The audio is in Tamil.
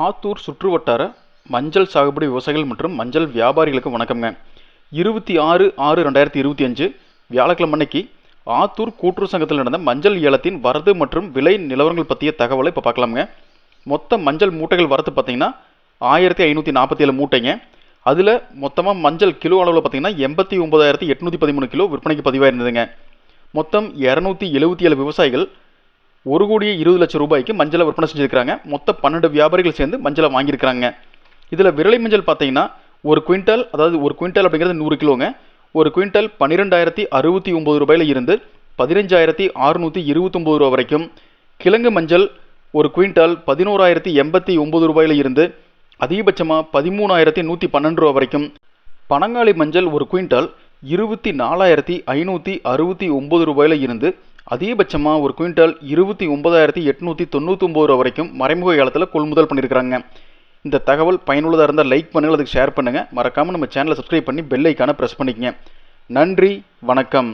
ஆத்தூர் சுற்றுவட்டார மஞ்சள் சாகுபடி விவசாயிகள் மற்றும் மஞ்சள் வியாபாரிகளுக்கு வணக்கம்ங்க. இருபத்தி ஆறு ஆறு ரெண்டாயிரத்தி இருபத்தி அஞ்சு வியாழக்கிழமை அன்னைக்கு ஆத்தூர் கூட்டுறவு சங்கத்தில் நடந்த மஞ்சள் ஏலத்தின் வரது மற்றும் விலை நிலவரங்கள் பற்றிய தகவலை இப்போ பார்க்கலாமுங்க. மொத்த மஞ்சள் மூட்டைகள் வரது பார்த்தீங்கன்னா ஆயிரத்தி ஐநூற்றி நாற்பத்தி ஏழு மூட்டைங்க. அதில் மொத்தமாக மஞ்சள் கிலோ அளவில் பார்த்தீங்கன்னா எண்பத்தி ஒம்பதாயிரத்தி எட்நூற்றி பதிமூணு கிலோ விற்பனைக்கு பதிவாக இருந்ததுங்க மொத்தம் இரநூத்தி எழுபத்தி ஏழு விவசாயிகள் ஒரு கோடியே இருபது லட்சம் ரூபாய்க்கு மஞ்சளை விற்பனை செஞ்சுருக்காங்க மொத்த பன்னெண்டு வியாபாரிகள் சேர்ந்து மஞ்சளை வாங்கியிருக்கிறாங்க. இதில் விரலை மஞ்சள் பார்த்தீங்கன்னா ஒரு குவிண்டல் அதாவது ஒரு குவிண்டல் அப்படிங்கிறது நூறு கிலோங்க. ஒரு குவிண்டல் பன்னிரெண்டாயிரத்தி அறுபத்தி ஒம்பது ரூபாயில இருந்து பதினஞ்சாயிரத்தி அறுநூற்றி இருபத்தொம்பது ரூபா வரைக்கும். கிழங்கு மஞ்சள் ஒரு குவிண்டால் பதினோராயிரத்தி எண்பத்தி ஒம்பது ரூபாயில் இருந்து அதிகபட்சமாக பதிமூணாயிரத்தி நூற்றி பன்னெண்டு ரூபா வரைக்கும். பனங்காளி மஞ்சள் ஒரு குவிண்டால் இருபத்தி நாலாயிரத்தி ஐநூற்றி அறுபத்தி ஒம்பது ரூபாயில் இருந்து அதிகபட்சமாக ஒரு குவிண்டால் இருபத்தி ஒன்பதாயிரத்தி எட்நூற்றி தொண்ணூத்தொம்பது ரூபா வரைக்கும் மறைமுக ஏலத்தில் கொள்முதல் பண்ணியிருக்கிறாங்க இந்த தகவல் பயனுள்ளதாக இருந்தால் லைக் பண்ணுங்கள் அதுக்கு ஷேர் பண்ணுங்கள் மறக்காமல் நம்ம சேனலை சப்ஸ்கிரைப் பண்ணி பெல் ஐக்கானை ப்ரெஸ் பண்ணிக்கங்க. நன்றி வணக்கம்.